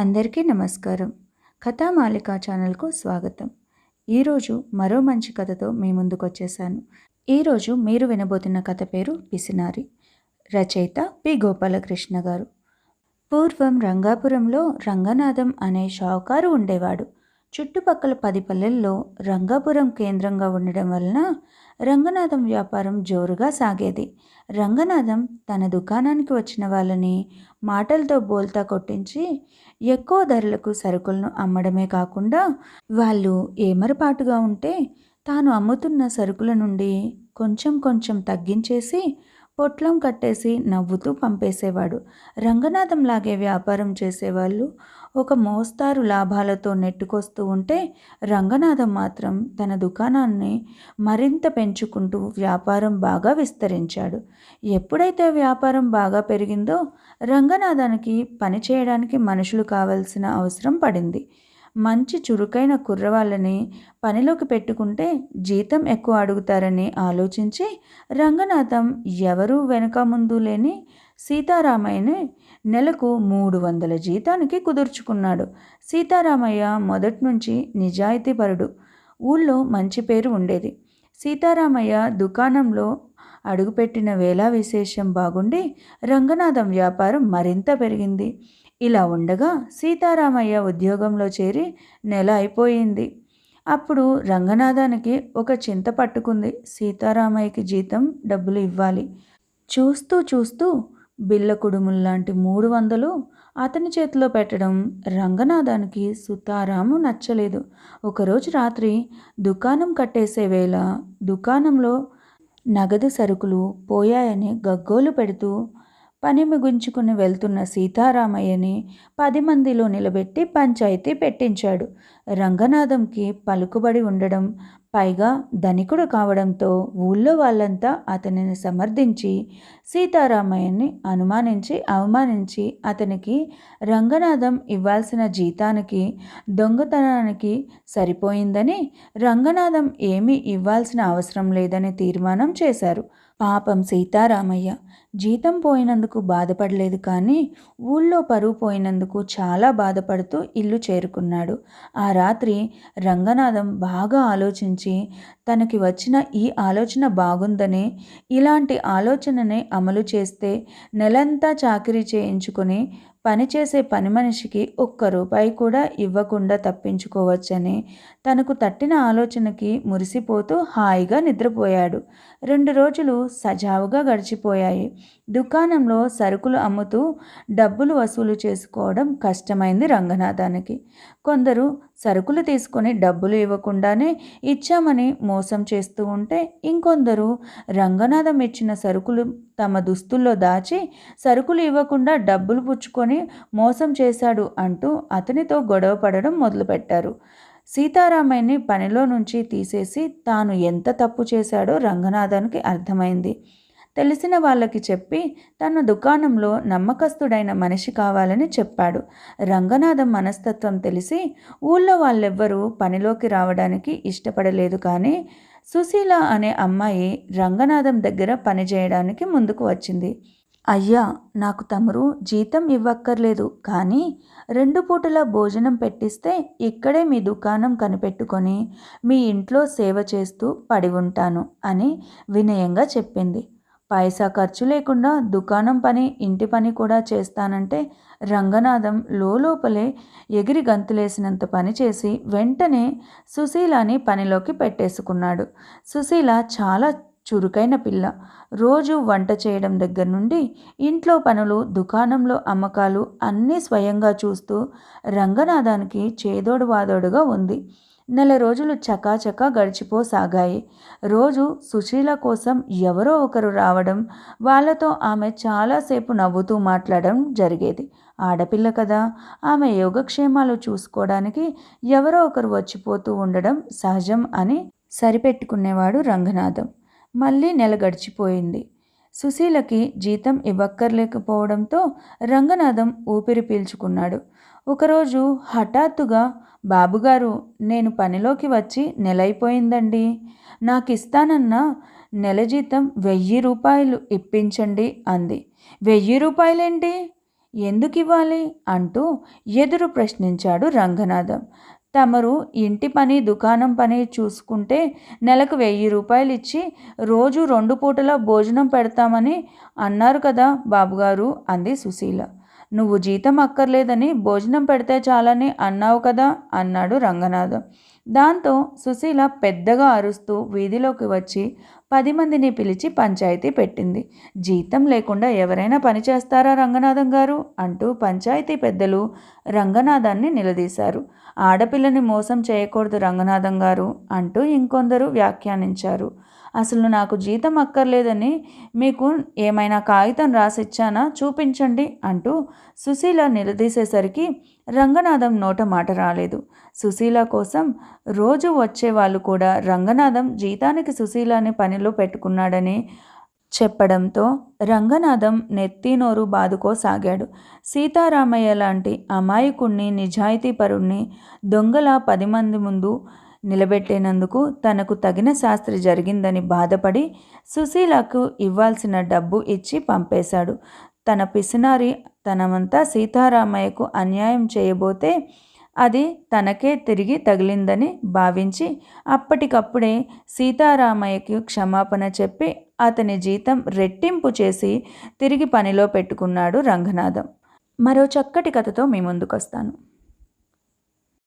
అందరికీ నమస్కారం. కథామాలిక ఛానల్కు స్వాగతం. ఈరోజు మరో మంచి కథతో మీ ముందుకు వచ్చేసాను. ఈరోజు మీరు వినబోతున్న కథ పేరు పిసినారి రచయిత పి. గోపాలకృష్ణ గారు. పూర్వం రంగాపురంలో రంగనాథం అనే షావుకారు ఉండేవాడు. చుట్టుపక్కల పది పల్లెల్లో రంగాపురం కేంద్రంగా ఉండడం వలన రంగనాథం వ్యాపారం జోరుగా సాగేది. రంగనాథం తన దుకాణానికి వచ్చిన వాళ్ళని మాటలతో బోల్తా కొట్టించి ఎక్కువ ధరలకు సరుకులను అమ్మడమే కాకుండా వాళ్ళు ఏమరపాటుగా ఉంటే తాను అమ్ముతున్న సరుకుల నుండి కొంచెం కొంచెం తగ్గించేసి పొట్లం కట్టేసి నవ్వుతూ పంపేసేవాడు. రంగనాథం లాగే వ్యాపారం చేసేవాళ్ళు ఒక మోస్తారు లాభాలతో నెట్టుకొస్తూ ఉంటే రంగనాథం మాత్రం తన దుకాణాన్ని మరింత పెంచుకుంటూ వ్యాపారం బాగా విస్తరించాడు. ఎప్పుడైతే వ్యాపారం బాగా పెరిగిందో రంగనాథానికి పని చేయడానికి మనుషులు కావాల్సిన అవసరం పడింది. మంచి చురుకైన కుర్రవాళ్ళని పనిలోకి పెట్టుకుంటే జీతం ఎక్కువ అడుగుతారని ఆలోచించి రంగనాథం ఎవరు వెనక ముందు లేని సీతారామయ్యని నెలకు మూడు వందల జీతానికి కుదుర్చుకున్నాడు. సీతారామయ్య మొదటి నుంచి నిజాయితీపరుడు. ఊళ్ళో మంచి పేరు ఉండేది. సీతారామయ్య దుకాణంలో అడుగుపెట్టిన వేళ విశేషం బాగుండి రంగనాథం వ్యాపారం మరింత పెరిగింది. ఇలా ఉండగా సీతారామయ్య ఉద్యోగంలో చేరి నెల అయిపోయింది. అప్పుడు రంగనాథానికి ఒక చింత పట్టుకుంది. సీతారామయ్యకి జీతం డబ్బులు ఇవ్వాలి. చూస్తూ చూస్తూ బిల్ల కుడుముల్లాంటి మూడు వందలు అతని చేతిలో పెట్టడం రంగనాథానికి సుతారాము నచ్చలేదు. ఒకరోజు రాత్రి దుకాణం కట్టేసే వేళ దుకాణంలో నగదు సరుకులు పోయాయని గగ్గోలు పెడుతూ పని ముగించుకుని వెళ్తున్న సీతారామయ్యని పది మందిలో నిలబెట్టి పంచాయతీ పెట్టించాడు. రంగనాథంకి పలుకుబడి ఉండడం పైగా ధనికుడు కావడంతో ఊళ్ళో వాళ్ళంతా అతనిని సమర్థించి సీతారామయ్యని అనుమానించి అవమానించి అతనికి రంగనాథం ఇవ్వాల్సిన జీతానికి దొంగతనానికి సరిపోయిందని రంగనాథం ఏమీ ఇవ్వాల్సిన అవసరం లేదని తీర్మానం చేశారు. పాపం సీతారామయ్య. జీతం పోయినందుకు బాధపడలేదు కానీ ఊళ్ళో పరువు పోయినందుకు చాలా బాధపడుతూ ఇల్లు చేరుకున్నాడు. ఆ రాత్రి రంగనాథం బాగా ఆలోచించి తనకి వచ్చిన ఈ ఆలోచన బాగుందని ఇలాంటి ఆలోచననే అమలు చేస్తే నెలంతా చాకరీ చేయించుకొని పనిచేసే పని మనిషికి ఒక్క రూపాయి కూడా ఇవ్వకుండా తప్పించుకోవచ్చని తనకు తట్టిన ఆలోచనకి మురిసిపోతూ హాయిగా నిద్రపోయాడు. రెండు రోజులు సజావుగా గడిచిపోయాయి. దుకాణంలో సరుకులు అమ్ముతూ డబ్బులు వసూలు చేసుకోవడం కష్టమైంది రంగనాథానికి. కొందరు సరుకులు తీసుకొని డబ్బులు ఇవ్వకుండానే ఇచ్చామని మోసం చేస్తూ ఉంటే ఇంకొందరు రంగనాథం ఇచ్చిన సరుకులు తమ దుస్తుల్లో దాచి సరుకులు ఇవ్వకుండా డబ్బులు పుచ్చుకొని మోసం చేశాడు అంటూ అతనితో గొడవ పడడం మొదలుపెట్టారు. సీతారామయ్యని పనిలో నుంచి తీసేసి తాను ఎంత తప్పు చేశాడో రంగనాథానికి అర్థమైంది. తెలిసిన వాళ్ళకి చెప్పి తన దుకాణంలో నమ్మకస్తుడైన మనిషి కావాలని చెప్పాడు. రంగనాథం మనస్తత్వం తెలిసి ఊళ్ళో వాళ్ళెవ్వరూ పనిలోకి రావడానికి ఇష్టపడలేదు కానీ సుశీల అనే అమ్మాయి రంగనాథం దగ్గర పనిచేయడానికి ముందుకు వచ్చింది. అయ్యా నాకు తమరు జీతం ఇవ్వక్కర్లేదు కానీ రెండు పూటల భోజనం పెట్టిస్తే ఇక్కడే మీ దుకాణం కనిపెట్టుకొని మీ ఇంట్లో సేవ చేస్తూ పడి ఉంటాను అని వినయంగా చెప్పింది. పైసా ఖర్చు లేకుండా దుకాణం పని ఇంటి పని కూడా చేస్తానంటే రంగనాథం లోపలే ఎగిరి గంతులేసినంత పని చేసి వెంటనే సుశీలని పనిలోకి పెట్టేసుకున్నాడు. సుశీల చాలా చురుకైన పిల్ల. రోజు వంట చేయడం దగ్గర నుండి ఇంట్లో పనులు దుకాణంలో అమ్మకాలు అన్నీ స్వయంగా చూస్తూ రంగనాథానికి చేదోడు వాదోడుగా ఉంది. నెల రోజులు చకాచకా గడిచిపోసాగాయి. రోజు సుశీల కోసం ఎవరో ఒకరు రావడం వాళ్ళతో ఆమె చాలాసేపు నవ్వుతూ మాట్లాడడం జరిగేది. ఆడపిల్ల కదా ఆమె యోగక్షేమాలు చూసుకోవడానికి ఎవరో ఒకరు వచ్చిపోతూ ఉండడం సహజం అని సరిపెట్టుకునేవాడు రంగనాథం. మళ్ళీ నెల గడిచిపోయింది. సుశీలకి జీతం ఇవ్వక్కర్లేకపోవడంతో రంగనాథం ఊపిరి పీల్చుకున్నాడు. ఒకరోజు హఠాత్తుగా బాబుగారు నేను పనిలోకి వచ్చి నెలైపోయిందండి. నాకు ఇస్తానన్న నెల జీతం వెయ్యి రూపాయలు ఇప్పించండి అంది. వెయ్యి రూపాయలేంటి? ఎందుకు ఇవ్వాలి అంటూ ఎదురు ప్రశ్నించాడు రంగనాథం. తమరు ఇంటి పని దుకాణం పని చూసుకుంటే నెలకు వెయ్యి రూపాయలు ఇచ్చి రోజు రెండు పూటల భోజనం పెడతామని అన్నారు కదా బాబుగారు అంది సుశీల. నువ్వు జీతం అక్కర్లేదని భోజనం పెడితే చాలని అన్నావు కదా అన్నాడు రంగనాథం. దాంతో సుశీల పెద్దగా అరుస్తూ వీధిలోకి వచ్చి పది మందిని పిలిచి పంచాయతీ పెట్టింది. జీతం లేకుండా ఎవరైనా పని చేస్తారా రంగనాథం గారు? అంటూ పంచాయతీ పెద్దలు రంగనాథాన్ని నిలదీశారు. ఆడపిల్లని మోసం చేయకూడదు రంగనాథం గారు అంటూ ఇంకొందరు వ్యాఖ్యానించారు. అసలు నాకు జీతం అక్కర్లేదని మీకు ఏమైనా కాగితం రాసిచ్చానా? చూపించండి అంటూ సుశీల నిలదీసేసరికి రంగనాథం నోట మాట రాలేదు. సుశీల కోసం రోజు వచ్చేవాళ్ళు కూడా రంగనాథం జీతానికి సుశీలని పని పనిలో పెట్టుకున్నాడని చెప్పడంతో రంగనాథం నెత్తి నోరు బాదుకోసాగాడు. సీతారామయ్య లాంటి అమాయకుణ్ణి నిజాయితీపరుణ్ణి దొంగల పది మంది ముందు నిలబెట్టేనందుకు తనకు తగిన శాస్త్రి జరిగిందని బాధపడి సుశీలకు ఇవ్వాల్సిన డబ్బు ఇచ్చి పంపేశాడు. తన పిసినారి తనమంతా సీతారామయ్యకు అన్యాయం చేయబోతే అది తనకే తిరిగి తగిలిందని భావించి అప్పటికప్పుడే సీతారామయ్యకి క్షమాపణ చెప్పి అతని జీతం రెట్టింపు చేసి తిరిగి పనిలో పెట్టుకున్నాడు రంగనాథం. మరో చక్కటి కథతో మీ ముందుకొస్తాను.